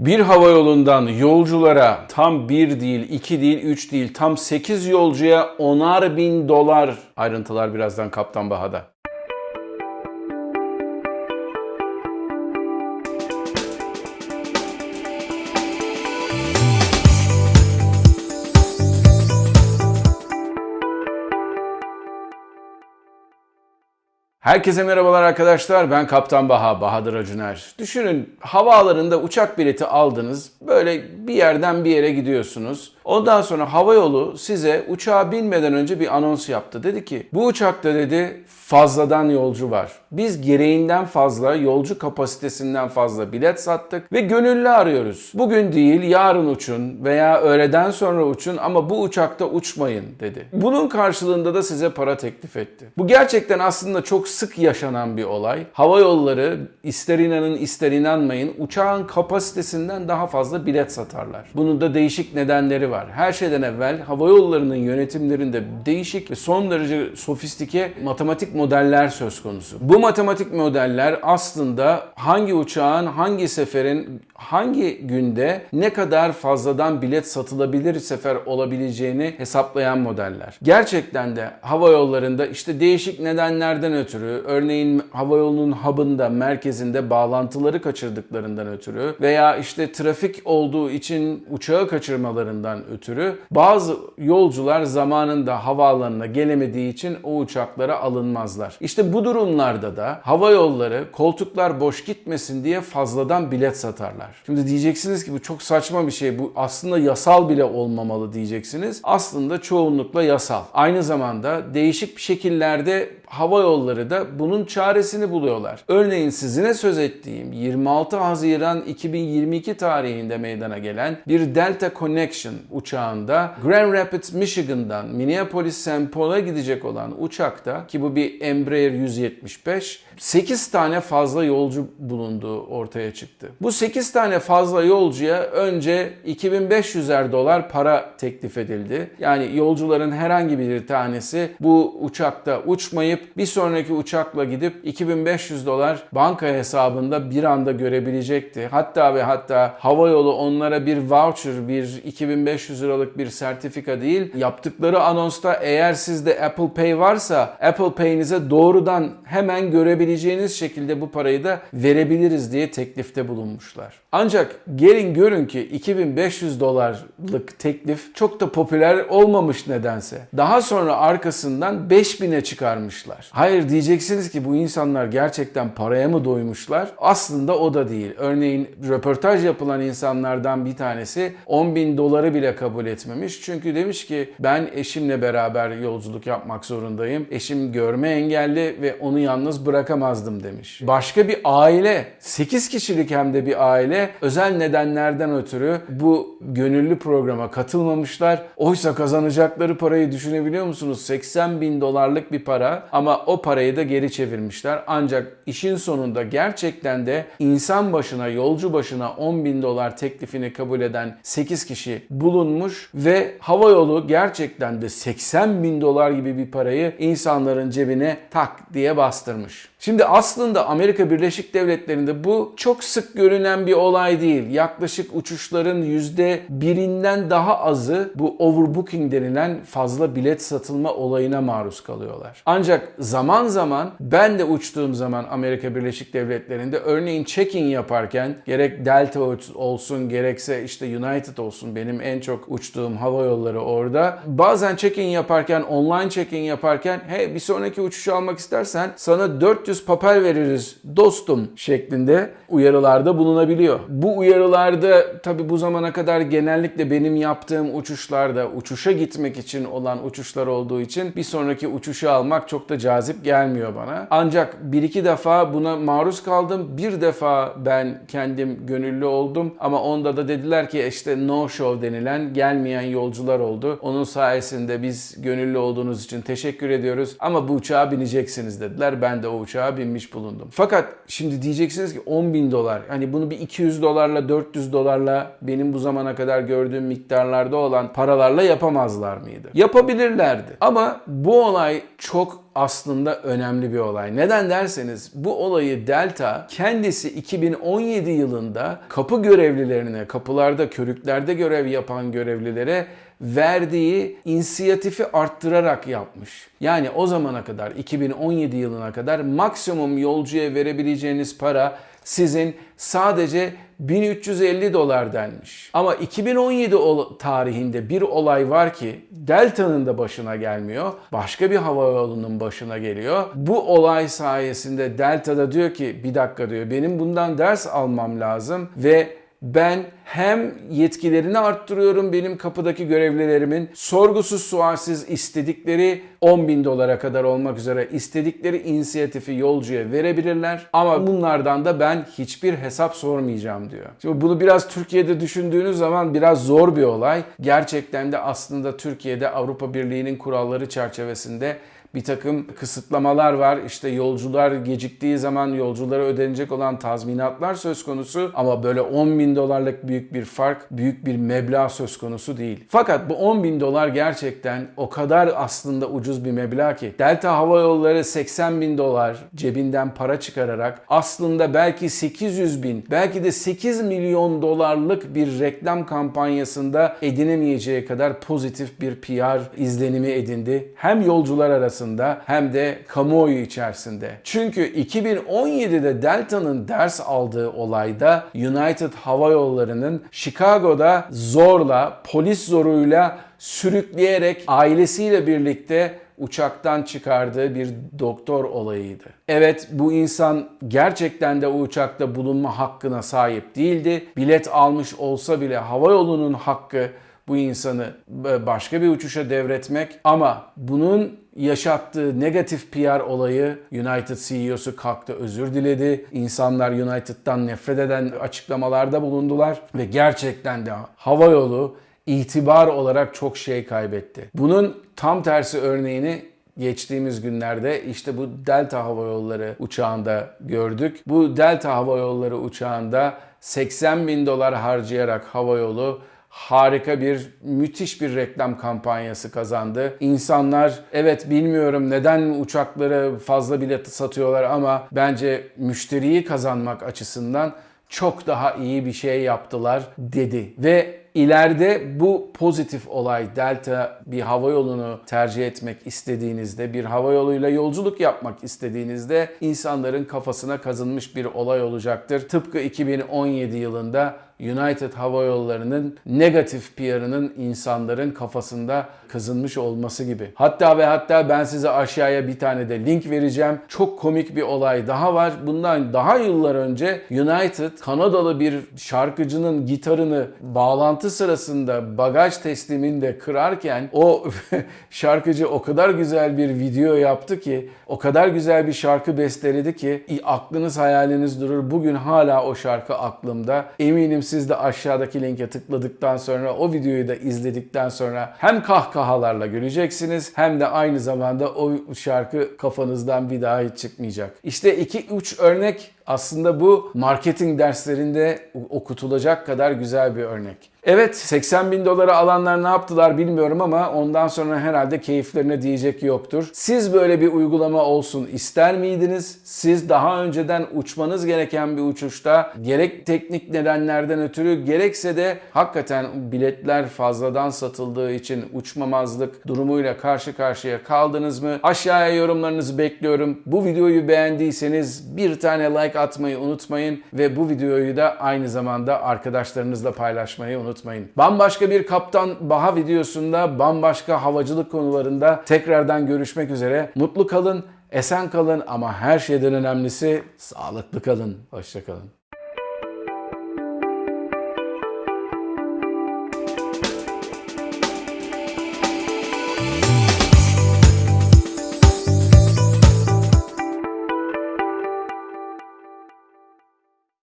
Bir hava yolundan yolculara tam bir değil, iki değil, üç değil, tam 8 yolcuya onar bin dolar. Ayrıntılar birazdan Kaptan Baha'da. Herkese merhabalar arkadaşlar. Ben Kaptan Baha, Bahadır Acuner. Düşünün havaalanında uçak bileti aldınız. Böyle bir yerden bir yere gidiyorsunuz. Ondan sonra havayolu size uçağa binmeden önce bir anons yaptı. Dedi ki bu uçakta dedi fazladan yolcu var. Biz gereğinden fazla yolcu kapasitesinden fazla bilet sattık ve gönüllü arıyoruz. Bugün değil yarın uçun veya öğleden sonra uçun ama bu uçakta uçmayın dedi. Bunun karşılığında da size para teklif etti. Bu gerçekten aslında çok sık yaşanan bir olay. Hava yolları ister inanın ister inanmayın uçağın kapasitesinden daha fazla bilet satarlar. Bunun da değişik nedenleri var. Her şeyden evvel hava yollarının yönetimlerinde değişik ve son derece sofistike matematik modeller söz konusu. Bu matematik modeller aslında hangi uçağın hangi seferin hangi günde ne kadar fazladan bilet satılabilir sefer olabileceğini hesaplayan modeller. Gerçekten de hava yollarında işte değişik nedenlerden ötürü örneğin hava yolunun hub'ında merkezinde bağlantıları kaçırdıklarından ötürü veya işte trafik olduğu için uçağı kaçırmalarından ötürü bazı yolcular zamanında havaalanına gelemediği için o uçaklara alınmazlar. İşte bu durumlarda da hava yolları koltuklar boş gitmesin diye fazladan bilet satarlar. Şimdi diyeceksiniz ki bu çok saçma bir şey. Bu aslında yasal bile olmamalı diyeceksiniz. Aslında çoğunlukla yasal. Aynı zamanda değişik bir şekillerde hava yolları da bunun çaresini buluyorlar. Örneğin sizine söz ettiğim 26 Haziran 2022 tarihinde meydana gelen bir Delta Connection uçağında Grand Rapids, Michigan'dan Minneapolis St. Paul'a gidecek olan uçakta ki bu bir Embraer 175 8 tane fazla yolcu bulunduğu ortaya çıktı. Bu 8 tane fazla yolcuya önce 2500'er dolar para teklif edildi. Yani yolcuların herhangi bir tanesi bu uçakta uçmayıp bir sonraki uçakla gidip 2500 dolar banka hesabında bir anda görebilecekti. Hatta ve hatta havayolu onlara bir voucher, bir 2500 liralık bir sertifika değil, yaptıkları anonsta eğer sizde Apple Pay varsa Apple Pay'inize doğrudan hemen görebileceğiniz şekilde bu parayı da verebiliriz diye teklifte bulunmuşlar. Ancak gelin görün ki 2500 dolarlık teklif çok da popüler olmamış nedense. Daha sonra arkasından 5000'e çıkarmışlar. Hayır diyeceksiniz ki bu insanlar gerçekten paraya mı doymuşlar? Aslında o da değil. Örneğin röportaj yapılan insanlardan bir tanesi 10 bin doları bile kabul etmemiş. Çünkü demiş ki ben eşimle beraber yolculuk yapmak zorundayım. Eşim görme engelli ve onu yalnız bırakamazdım demiş. Başka bir aile, 8 kişilik hem de bir aile özel nedenlerden ötürü bu gönüllü programa katılmamışlar. Oysa kazanacakları parayı düşünebiliyor musunuz? 80 bin dolarlık bir para ama o parayı da geri çevirmişler. Ancak işin sonunda gerçekten de insan başına, yolcu başına 10 bin dolar teklifini kabul eden 8 kişi bulunmuş ve havayolu gerçekten de 80 bin dolar gibi bir parayı insanların cebine tak diye bastırmış. Şimdi aslında Amerika Birleşik Devletleri'nde bu çok sık görünen bir olay değil. Yaklaşık uçuşların yüzde birinden daha azı bu overbooking denilen fazla bilet satılma olayına maruz kalıyorlar. Ancak zaman zaman ben de uçtuğum zaman Amerika Birleşik Devletleri'nde örneğin check-in yaparken gerek Delta olsun gerekse işte United olsun benim en çok uçtuğum hava yolları orada. Bazen check-in yaparken online check-in yaparken hey bir sonraki uçuşu almak istersen sana 400 papel veririz dostum şeklinde uyarılarda bulunabiliyor. Bu uyarılarda tabi bu zamana kadar genellikle benim yaptığım uçuşlarda uçuşa gitmek için olan uçuşlar olduğu için bir sonraki uçuşu almak çok da cazip gelmiyor bana. Ancak bir iki defa buna maruz kaldım. Bir defa ben kendim gönüllü oldum ama onda da dediler ki işte no show denilen gelmeyen yolcular oldu. Onun sayesinde biz gönüllü olduğunuz için teşekkür ediyoruz ama bu uçağa bineceksiniz dediler. Ben de o uçağa uçağa binmiş bulundum. Fakat şimdi diyeceksiniz ki 10 bin dolar. Hani bunu bir 200 dolarla 400 dolarla benim bu zamana kadar gördüğüm miktarlarda olan paralarla yapamazlar mıydı? Yapabilirlerdi. Ama bu olay çok aslında önemli bir olay. Neden derseniz bu olayı Delta kendisi 2017 yılında kapı görevlilerine, kapılarda, körüklerde görev yapan görevlilere verdiği inisiyatifi arttırarak yapmış. Yani o zamana kadar 2017 yılına kadar maksimum yolcuya verebileceğiniz para sizin sadece 1350 dolar denmiş. Ama 2017 ol- tarihinde bir olay var ki Delta'nın da başına gelmiyor. Başka bir havayolunun başına geliyor. Bu olay sayesinde Delta da diyor ki bir dakika diyor benim bundan ders almam lazım ve ben hem yetkilerini arttırıyorum benim kapıdaki görevlilerimin sorgusuz sualsiz istedikleri 10 bin dolara kadar olmak üzere istedikleri inisiyatifi yolcuya verebilirler ama bunlardan da ben hiçbir hesap sormayacağım diyor. Şimdi bunu biraz Türkiye'de düşündüğünüz zaman biraz zor bir olay. Gerçekten de aslında Türkiye'de Avrupa Birliği'nin kuralları çerçevesinde bir takım kısıtlamalar var. İşte yolcular geciktiği zaman yolculara ödenecek olan tazminatlar söz konusu. Ama böyle 10 bin dolarlık büyük bir fark, büyük bir meblağ söz konusu değil. Fakat bu 10 bin dolar gerçekten o kadar aslında ucuz bir meblağ ki. Delta Hava Yolları 80 bin dolar cebinden para çıkararak aslında belki 800 bin, belki de 8 milyon dolarlık bir reklam kampanyasında edinemeyeceği kadar pozitif bir PR izlenimi edindi. Hem yolcular arasında hem de kamuoyu içerisinde. Çünkü 2017'de Delta'nın ders aldığı olayda United Hava Yolları'nın Chicago'da zorla, polis zoruyla sürükleyerek ailesiyle birlikte uçaktan çıkardığı bir doktor olayıydı. Evet bu insan gerçekten de o uçakta bulunma hakkına sahip değildi. Bilet almış olsa bile havayolunun hakkı bu insanı başka bir uçuşa devretmek ama bunun yaşattığı negatif PR olayı United CEO'su kalktı özür diledi. İnsanlar United'dan nefret eden açıklamalarda bulundular ve gerçekten de havayolu itibar olarak çok şey kaybetti. Bunun tam tersi örneğini geçtiğimiz günlerde işte bu Delta Hava Yolları uçağında gördük. Bu Delta Hava Yolları uçağında 80 bin dolar harcayarak havayolu harika bir, müthiş bir reklam kampanyası kazandı. İnsanlar evet bilmiyorum neden uçakları fazla bilet satıyorlar ama bence müşteriyi kazanmak açısından çok daha iyi bir şey yaptılar dedi. Ve ileride bu pozitif olay Delta bir hava yolunu tercih etmek istediğinizde, bir hava yoluyla yolculuk yapmak istediğinizde insanların kafasına kazınmış bir olay olacaktır. Tıpkı 2017 yılında United Hava Yolları'nın negatif PR'ının insanların kafasında kazınmış olması gibi. Hatta ve hatta ben size aşağıya bir tane de link vereceğim. Çok komik bir olay daha var. Bundan daha yıllar önce United Kanadalı bir şarkıcının gitarını bağlantı sırasında bagaj tesliminde kırarken o şarkıcı o kadar güzel bir video yaptı ki o kadar güzel bir şarkı besteledi ki aklınız hayaliniz durur. Bugün hala o şarkı aklımda. Eminim siz de aşağıdaki linke tıkladıktan sonra o videoyu da izledikten sonra hem kahkahalarla güleceksiniz hem de aynı zamanda o şarkı kafanızdan bir daha hiç çıkmayacak. İşte 2-3 örnek aslında bu marketing derslerinde okutulacak kadar güzel bir örnek. Evet 80 bin dolara alanlar ne yaptılar bilmiyorum ama ondan sonra herhalde keyiflerine diyecek yoktur. Siz böyle bir uygulama olsun ister miydiniz? Siz daha önceden uçmanız gereken bir uçuşta gerek teknik nedenlerden ötürü gerekse de hakikaten biletler fazladan satıldığı için uçmamazlık durumuyla karşı karşıya kaldınız mı? Aşağıya yorumlarınızı bekliyorum. Bu videoyu beğendiyseniz bir tane like atmayı unutmayın ve bu videoyu da aynı zamanda arkadaşlarınızla paylaşmayı unutmayın. Bambaşka bir Kaptan Baha videosunda bambaşka havacılık konularında tekrardan görüşmek üzere. Mutlu kalın, esen kalın ama her şeyden önemlisi sağlıklı kalın. Hoşçakalın.